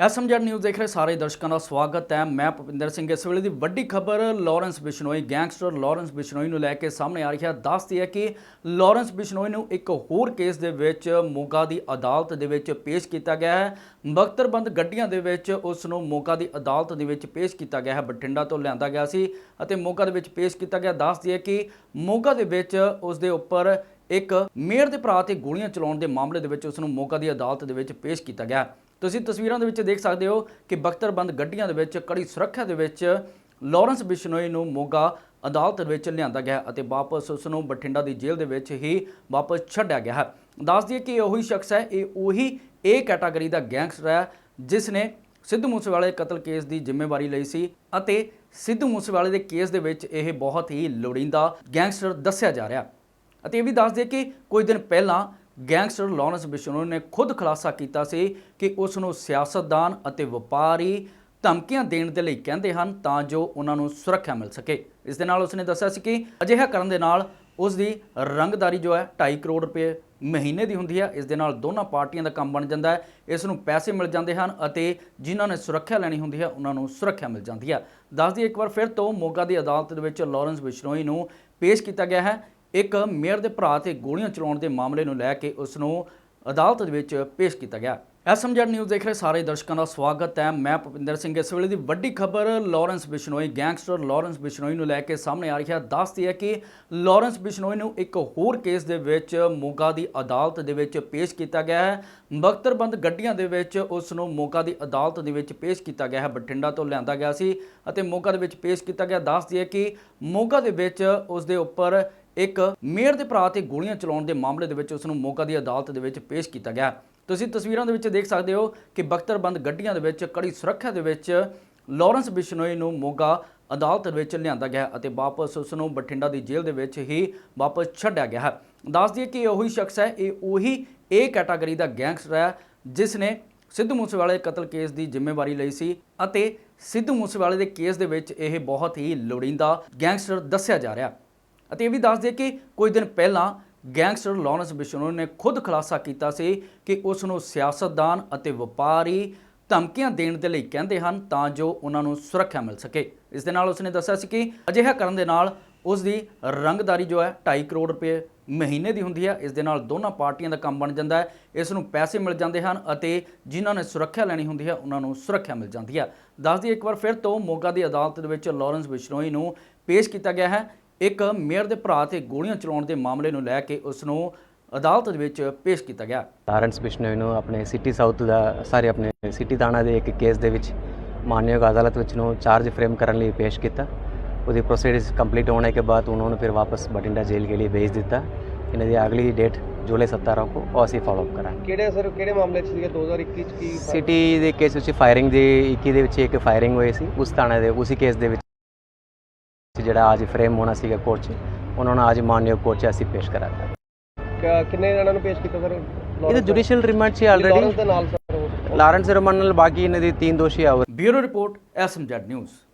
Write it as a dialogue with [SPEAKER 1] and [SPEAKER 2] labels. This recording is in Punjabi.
[SPEAKER 1] ਐਸਐਮਜੈਡ ਨਿਊਜ਼ ਦੇਖ ਰਹੇ ਸਾਰੇ ਦਰਸ਼ਕਾਂ ਦਾ ਸਵਾਗਤ ਹੈ। ਮੈਂ ਭੁਪਿੰਦਰ ਸਿੰਘ, ਇਸ ਵੇਲੇ ਦੀ ਵੱਡੀ ਖਬਰ Lawrence Bishnoi, gangster Lawrence Bishnoi ਨੂੰ ਲੈ ਕੇ ਸਾਹਮਣੇ ਆ ਰਹੀ ਹੈ। ਦੱਸਦੀ ਹੈ ਕਿ ਲਾਰੈਂਸ ਬਿਸ਼ਨੋਈ ਨੂੰ ਇੱਕ ਹੋਰ ਕੇਸ ਦੇ ਵਿੱਚ ਮੋਗਾ ਦੀ ਅਦਾਲਤ ਦੇ ਵਿੱਚ ਪੇਸ਼ ਕੀਤਾ ਗਿਆ ਹੈ। ਬਖਤਰਬੰਦ ਗੱਡੀਆਂ ਦੇ ਵਿੱਚ ਉਸ ਨੂੰ ਮੋਗਾ ਦੀ ਅਦਾਲਤ ਦੇ ਵਿੱਚ ਪੇਸ਼ ਕੀਤਾ ਗਿਆ ਹੈ। ਬਠਿੰਡਾ ਤੋਂ ਲਿਆਂਦਾ ਗਿਆ ਸੀ ਅਤੇ ਮੋਗਾ ਦੇ ਵਿੱਚ ਪੇਸ਼ ਕੀਤਾ ਗਿਆ। ਦੱਸਦੀ ਹੈ ਕਿ ਮੋਗਾ ਦੇ ਵਿੱਚ ਉਸ ਦੇ ਉੱਪਰ ਇੱਕ ਮੇਅਰ ਦੇ ਭਰਾ ਤੇ ਗੋਲੀਆਂ ਚਲਾਉਣ ਦੇ ਮਾਮਲੇ ਦੇ ਵਿੱਚ ਉਸ ਨੂੰ ਮੋਗਾ ਦੀ ਅਦਾਲਤ ਦੇ ਵਿੱਚ ਪੇਸ਼ ਕੀਤਾ ਗਿਆ। ਤੁਸੀਂ ਤਸਵੀਰਾਂ ਦੇ ਵਿੱਚ ਦੇਖ ਸਕਦੇ ਹੋ ਕਿ ਬਖਤਰਬੰਦ ਗੱਡੀਆਂ ਦੇ ਵਿੱਚ, ਕੜੀ ਸੁਰੱਖਿਆ ਦੇ ਵਿੱਚ ਲਾਰੈਂਸ ਬਿਸ਼ਨੋਈ ਨੂੰ ਮੋਗਾ ਅਦਾਲਤ ਵਿੱਚ ਲਿਆਂਦਾ ਗਿਆ ਅਤੇ ਵਾਪਸ ਉਸ ਨੂੰ ਬਠਿੰਡਾ ਦੀ ਜੇਲ੍ਹ ਦੇ ਵਿੱਚ ਹੀ ਵਾਪਸ ਛੱਡਿਆ ਗਿਆ ਹੈ। ਦੱਸ ਦਈਏ ਕਿ ਇਹ ਉਹੀ ਸ਼ਖਸ ਹੈ, ਇਹ ਉਹੀ ਏ ਕੈਟਾਗਰੀ ਦਾ ਗੈਂਗਸਟਰ ਹੈ, ਜਿਸ ਨੇ ਸਿੱਧੂ ਮੂਸੇਵਾਲੇ ਕਤਲ ਕੇਸ ਦੀ ਜ਼ਿੰਮੇਵਾਰੀ ਲਈ ਸੀ ਅਤੇ ਸਿੱਧੂ ਮੂਸੇਵਾਲੇ ਦੇ ਕੇਸ ਦੇ ਵਿੱਚ ਇਹ ਬਹੁਤ ਹੀ ਲੋੜੀਂਦਾ ਗੈਂਗਸਟਰ ਦੱਸਿਆ ਜਾ ਰਿਹਾ। ਅਤੇ ਇਹ ਵੀ ਦੱਸ ਦਈਏ ਕਿ ਕੁਝ ਦਿਨ ਪਹਿਲਾਂ ਗੈਂਗਸਟਰ ਲਾਰੈਂਸ ਬਿਸ਼ਨੋਈ ਨੇ ਖੁਦ ਖੁਲਾਸਾ ਕੀਤਾ ਸੀ ਕਿ ਉਸ ਨੂੰ ਸਿਆਸਤਦਾਨ ਅਤੇ ਵਪਾਰੀ ਧਮਕੀਆਂ ਦੇਣ ਦੇ ਲਈ ਕਹਿੰਦੇ ਹਨ ਤਾਂ ਜੋ ਉਹਨਾਂ ਨੂੰ ਸੁਰੱਖਿਆ ਮਿਲ ਸਕੇ। ਇਸ ਦੇ ਨਾਲ ਉਸਨੇ ਦੱਸਿਆ ਸੀ ਕਿ ਅਜਿਹਾ ਕਰਨ ਦੇ ਨਾਲ ਉਸ ਦੀ ਰੰਗਦਾਰੀ ਜੋ ਹੈ 2.5 ਕਰੋੜ ਰੁਪਏ ਮਹੀਨੇ ਦੀ ਹੁੰਦੀ ਹੈ। ਇਸ ਦੇ ਨਾਲ ਦੋਨਾਂ ਪਾਰਟੀਆਂ ਦਾ ਕੰਮ ਬਣ ਜਾਂਦਾ ਹੈ। ਇਸ ਨੂੰ ਪੈਸੇ ਮਿਲ ਜਾਂਦੇ ਹਨ ਅਤੇ ਜਿਨ੍ਹਾਂ ਨੇ ਸੁਰੱਖਿਆ ਲੈਣੀ ਹੁੰਦੀ ਹੈ ਉਹਨਾਂ ਨੂੰ ਸੁਰੱਖਿਆ ਮਿਲ ਜਾਂਦੀ ਹੈ। ਦੱਸ ਦਈਏ ਇੱਕ ਵਾਰ ਫਿਰ ਤੋਂ ਮੋਗਾ ਦੀ ਅਦਾਲਤ ਦੇ ਵਿੱਚ ਲਾਰੈਂਸ ਬਿਸ਼ਨੋਈ ਨੂੰ ਪੇਸ਼ ਕੀਤਾ ਗਿਆ ਹੈ। ਇੱਕ ਮੇਅਰ ਦੇ ਭਰਾ ਤੇ ਗੋਲੀਆਂ ਚਲਾਉਣ ਦੇ ਮਾਮਲੇ ਨੂੰ ਲੈ ਕੇ ਉਸ ਨੂੰ ਅਦਾਲਤ ਦੇ ਵਿੱਚ ਪੇਸ਼ ਕੀਤਾ ਗਿਆ। ਐਸਐਮਜੈਡ ਨਿਊਜ਼ ਦੇਖ ਰਹੇ ਸਾਰੇ ਦਰਸ਼ਕਾਂ ਦਾ ਸਵਾਗਤ ਹੈ। ਮੈਂ ਭੁਪਿੰਦਰ ਸਿੰਘ। ਇਸ ਵੇਲੇ ਦੀ ਵੱਡੀ ਖਬਰ Lawrence Bishnoi, gangster Lawrence Bishnoi ਨੂੰ ਲੈ ਕੇ ਸਾਹਮਣੇ ਆ ਰਹੀ ਹੈ। ਦੱਸਦੀ ਹੈ ਕਿ ਲਾਰੈਂਸ ਬਿਸ਼ਨੋਈ ਨੂੰ ਇੱਕ ਹੋਰ ਕੇਸ ਦੇ ਵਿੱਚ ਮੋਗਾ ਦੀ ਅਦਾਲਤ ਦੇ ਵਿੱਚ ਪੇਸ਼ ਕੀਤਾ ਗਿਆ ਹੈ। ਬਖਤਰਬੰਦ ਗੱਡੀਆਂ ਦੇ ਵਿੱਚ ਉਸ ਨੂੰ ਮੋਗਾ ਦੀ ਅਦਾਲਤ ਦੇ ਵਿੱਚ ਪੇਸ਼ ਕੀਤਾ ਗਿਆ ਹੈ। ਬਠਿੰਡਾ ਤੋਂ ਲਿਆਂਦਾ ਗਿਆ ਸੀ ਅਤੇ ਮੋਗਾ ਦੇ ਵਿੱਚ ਪੇਸ਼ ਕੀਤਾ ਗਿਆ। ਦੱਸਦੀ ਹੈ ਕਿ ਮੋਗਾ ਦੇ ਵਿੱਚ ਉਸ ਦੇ ਉੱਪਰ ਇੱਕ ਮੇਅਰ ਦੇ ਭਰਾ ਤੇ ਗੋਲੀਆਂ ਚਲਾਉਣ ਦੇ ਮਾਮਲੇ ਦੇ ਵਿੱਚ ਉਸ ਨੂੰ ਮੋਗਾ ਦੀ ਅਦਾਲਤ ਦੇ ਵਿੱਚ ਪੇਸ਼ ਕੀਤਾ ਗਿਆ। ਤੁਸੀਂ ਤਸਵੀਰਾਂ ਦੇ ਵਿੱਚ ਦੇਖ ਸਕਦੇ ਹੋ ਕਿ ਬਖਤਰਬੰਦ ਗੱਡੀਆਂ ਦੇ ਵਿੱਚ ਕੜੀ ਸੁਰੱਖਿਆ ਦੇ ਵਿੱਚ ਲਾਰੈਂਸ ਬਿਸ਼ਨੋਈ ਨੂੰ ਮੋਗਾ ਅਦਾਲਤ ਵਿੱਚ ਲਿਆਂਦਾ ਗਿਆ ਅਤੇ ਵਾਪਸ ਉਸ ਨੂੰ ਬਠਿੰਡਾ ਦੀ ਜੇਲ੍ਹ ਦੇ ਵਿੱਚ ਹੀ ਵਾਪਸ ਛੱਡਿਆ ਗਿਆ ਹੈ। ਦੱਸ ਦਈਏ ਕਿ ਇਹ ਉਹੀ ਸ਼ਖਸ ਹੈ, ਇਹ ਉਹੀ ਏ ਕੈਟਾਗਰੀ ਦਾ ਗੈਂਗਸਟਰ ਹੈ, ਜਿਸ ਨੇ ਸਿੱਧੂ ਮੂਸੇਵਾਲੇ ਕਤਲ ਕੇਸ ਦੀ ਜ਼ਿੰਮੇਵਾਰੀ ਲਈ ਸੀ ਅਤੇ ਸਿੱਧੂ ਮੂਸੇਵਾਲੇ ਦੇ ਕੇਸ ਦੇ ਵਿੱਚ ਇਹ ਬਹੁਤ ਹੀ ਲੋੜੀਂਦਾ ਗੈਂਗਸਟਰ ਦੱਸਿਆ ਜਾ ਰਿਹਾ। ਅਤੇ ਇਹ ਵੀ ਦੱਸ ਦਈਏ ਕਿ ਕੁਝ ਦਿਨ ਪਹਿਲਾਂ ਗੈਂਗਸਟਰ ਲਾਰੈਂਸ ਬਿਸ਼ਨੋਈ ਨੇ ਖੁਦ ਖੁਲਾਸਾ ਕੀਤਾ ਸੀ ਕਿ ਉਸ ਨੂੰ ਸਿਆਸਤਦਾਨ ਅਤੇ ਵਪਾਰੀ ਧਮਕੀਆਂ ਦੇਣ ਦੇ ਲਈ ਕਹਿੰਦੇ ਹਨ ਤਾਂ ਜੋ ਉਹਨਾਂ ਨੂੰ ਸੁਰੱਖਿਆ ਮਿਲ ਸਕੇ। ਇਸ ਦੇ ਨਾਲ ਉਸਨੇ ਦੱਸਿਆ ਸੀ ਕਿ ਅਜਿਹਾ ਕਰਨ ਦੇ ਨਾਲ ਉਸ ਦੀ ਰੰਗਦਾਰੀ ਜੋ ਹੈ 2.5 ਕਰੋੜ ਰੁਪਏ ਮਹੀਨੇ ਦੀ ਹੁੰਦੀ ਹੈ। ਇਸ ਦੇ ਨਾਲ ਦੋਨਾਂ ਪਾਰਟੀਆਂ ਦਾ ਕੰਮ ਬਣ ਜਾਂਦਾ ਹੈ। ਇਸ ਨੂੰ ਪੈਸੇ ਮਿਲ ਜਾਂਦੇ ਹਨ ਅਤੇ ਜਿਨ੍ਹਾਂ ਨੇ ਸੁਰੱਖਿਆ ਲੈਣੀ ਹੁੰਦੀ ਹੈ ਉਹਨਾਂ ਨੂੰ ਸੁਰੱਖਿਆ ਮਿਲ ਜਾਂਦੀ ਹੈ। ਦੱਸ ਦਈਏ ਇੱਕ ਵਾਰ ਫਿਰ ਤੋਂ ਮੋਗਾ ਦੀ ਅਦਾਲਤ ਦੇ ਵਿੱਚ ਲਾਰੈਂਸ ਬਿਸ਼ਨੋਈ ਨੂੰ ਪੇਸ਼ ਕੀਤਾ ਗਿਆ ਹੈ। ਇੱਕ ਮੇਅਰ ਦੇ ਭਰਾ ਤੇ ਗੋਲੀਆਂ ਚਲਾਉਣ ਦੇ ਮਾਮਲੇ ਨੂੰ ਲੈ ਕੇ ਉਸ ਨੂੰ ਅਦਾਲਤ ਦੇ ਵਿੱਚ ਪੇਸ਼ ਕੀਤਾ ਗਿਆ।
[SPEAKER 2] ਲਾਰੈਂਸ ਬਿਸ਼ਨੋਈ ਨੂੰ ਆਪਣੇ ਸਿਟੀ ਸਾਊਥ ਦਾ ਸਾਰੇ ਆਪਣੇ ਸਿਟੀ ਥਾਣਾ ਦੇ ਇੱਕ ਕੇਸ ਦੇ ਵਿੱਚ ਮਾਨਯੋਗ ਅਦਾਲਤ ਵਿੱਚ ਨੂੰ ਚਾਰਜ ਫਰੇਮ ਕਰਨ ਲਈ ਪੇਸ਼ ਕੀਤਾ। ਉਹਦੀ ਪ੍ਰੋਸੀਡਿੰਗਸ ਕੰਪਲੀਟ ਹੋਣੇ ਕੇ ਬਾਅਦ ਉਹਨਾਂ ਨੂੰ ਫਿਰ ਵਾਪਸ ਬਠਿੰਡਾ ਜੇਲ੍ਹ ਕੇ ਲਈ ਭੇਜ ਦਿੱਤਾ। ਇਹਨਾਂ ਦੀ ਅਗਲੀ ਡੇਟ ਜੁਲਾਈ 17 को ਉਹ ਅਸੀਂ ਫਾਲੋ ਅਪ ਕਰਾਂਗੇ।
[SPEAKER 3] ਕਿਹੜੇ ਸਰ ਕਿਹੜੇ ਮਾਮਲੇ 'ਚ ਸੀਗੇ? 2021 ਚ ਕੀ
[SPEAKER 2] ਸਿਟੀ ਦੇ ਕੇਸ ਵਿੱਚ ਫਾਇਰਿੰਗ ਦੀ 21 ਦੇ ਵਿੱਚ ਇੱਕ ਫਾਇਰਿੰਗ ਹੋਈ ਸੀ। ਉਸ ਥਾਣੇ ਦੇ ਉਸੇ ਕੇਸ ਦੇ ਵਿੱਚ ਜਿਹੜਾ ਅੱਜ ਫਰੇਮ ਹੋਣਾ ਸੀਗਾ ਕੋਰਟ 'ਚ ਉਹਨਾਂ ਨੂੰ ਅੱਜ ਮਾਨਯੋਗ ਕੋਰਟ 'ਚ ਅਸੀਂ ਪੇਸ਼ ਕਰਾਂਗੇ।
[SPEAKER 3] ਕ- ਕਿੰਨੇ ਜਣਾਂ ਨੂੰ ਪੇਸ਼ ਕੀਤਾ ਸਰ?
[SPEAKER 2] ਇਹ ਜੁਡੀਸ਼ੀਅਲ ਰਿਮਾਂਡ 'ਚ
[SPEAKER 3] ਲਾਰੈਂਸ
[SPEAKER 2] ਆਲਰੇਡੀ
[SPEAKER 3] ਦੇ ਨਾਲ ਸਰ ਉਹ-
[SPEAKER 2] ਲਾਰੈਂਸ ਰਿਮਾਂਡ ਨਾਲ ਬਾਕੀ ਇਹਨਾਂ ਦੀ ਤਿੰਨ ਦੋਸ਼ੀ ਆ
[SPEAKER 1] ਬਿਊਰੋ ਰਿਪੋਰਟ ਐਸਐਮਜੈਡ ਨਿਊਜ਼।